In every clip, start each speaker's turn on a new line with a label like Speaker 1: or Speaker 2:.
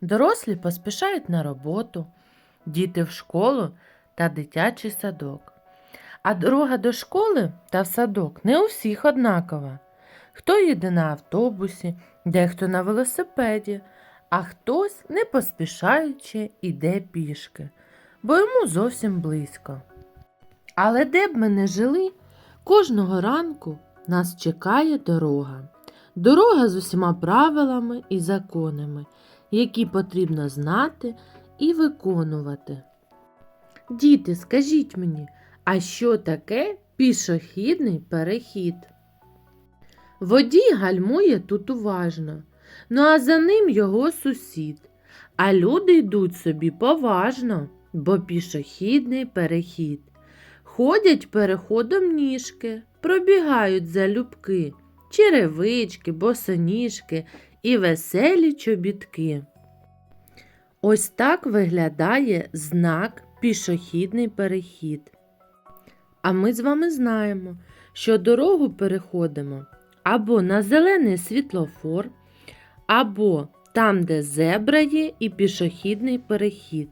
Speaker 1: Дорослі поспішають на роботу, діти в школу та дитячий садок. А дорога до школи та в садок не у всіх однакова. Хто їде на автобусі, дехто на велосипеді, а хтось, не поспішаючи, іде пішки, бо йому зовсім близько. Але де б ми не жили, кожного ранку нас чекає дорога. Дорога з усіма правилами і законами, які потрібно знати і виконувати. Діти, скажіть мені, а що таке пішохідний перехід? Водій гальмує тут уважно, ну а за ним його сусід. А люди йдуть собі поважно, бо пішохідний перехід. Ходять переходом ніжки, пробігають залюбки, черевички, босоніжки і веселі чобітки. Ось так виглядає знак пішохідний перехід. А ми з вами знаємо, що дорогу переходимо або на зелений світлофор, або там, де зебра є і пішохідний перехід.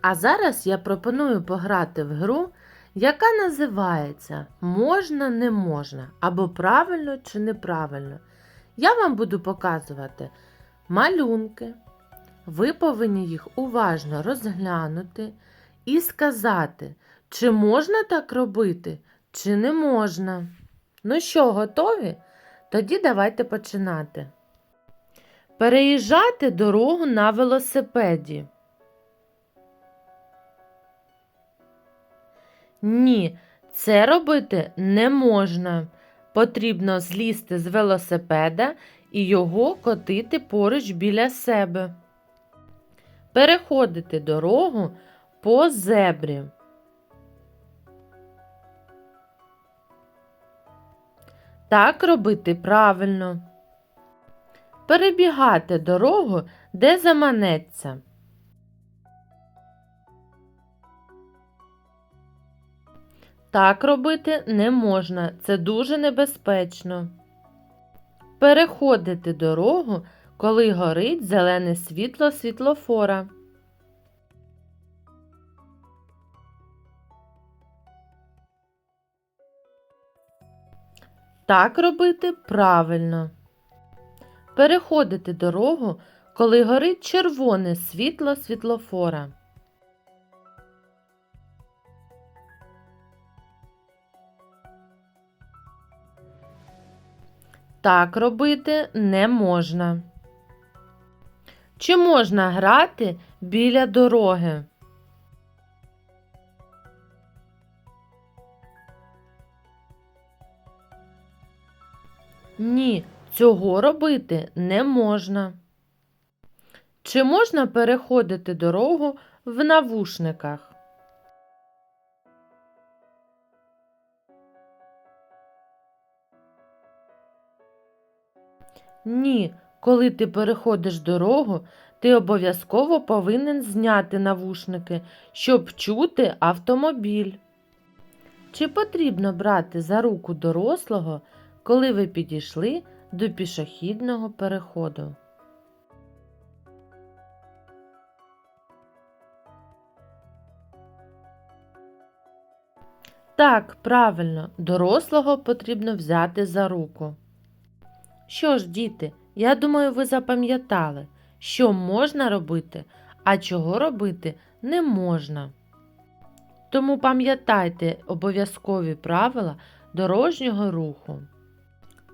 Speaker 1: А зараз я пропоную пограти в гру, яка називається Можна, не можна або правильно чи неправильно. Я вам буду показувати малюнки. Ви повинні їх уважно розглянути і сказати, чи можна так робити, чи не можна. Ну що, готові? Тоді давайте починати. Переїжджати дорогу на велосипеді. Ні, це робити не можна. Потрібно злізти з велосипеда і його котити поруч біля себе. Переходити дорогу по зебрі. Так робити правильно. Перебігати дорогу, де заманеться. Так робити не можна, це дуже небезпечно. Переходити дорогу, коли горить зелене світло світлофора. Так робити правильно. Переходити дорогу, коли горить червоне світло світлофора. Так робити не можна. Чи можна грати біля дороги? Ні, цього робити не можна. Чи можна переходити дорогу в навушниках? Ні, коли ти переходиш дорогу, ти обов'язково повинен зняти навушники, щоб чути автомобіль. Чи потрібно брати за руку дорослого, коли ви підійшли до пішохідного переходу? Так, правильно, дорослого потрібно взяти за руку. Що ж, діти, я думаю, ви запам'ятали, що можна робити, а чого робити не можна. Тому пам'ятайте обов'язкові правила дорожнього руху.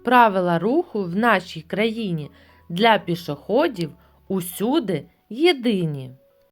Speaker 1: Правила руху в нашій країні для пішоходів усюди єдині.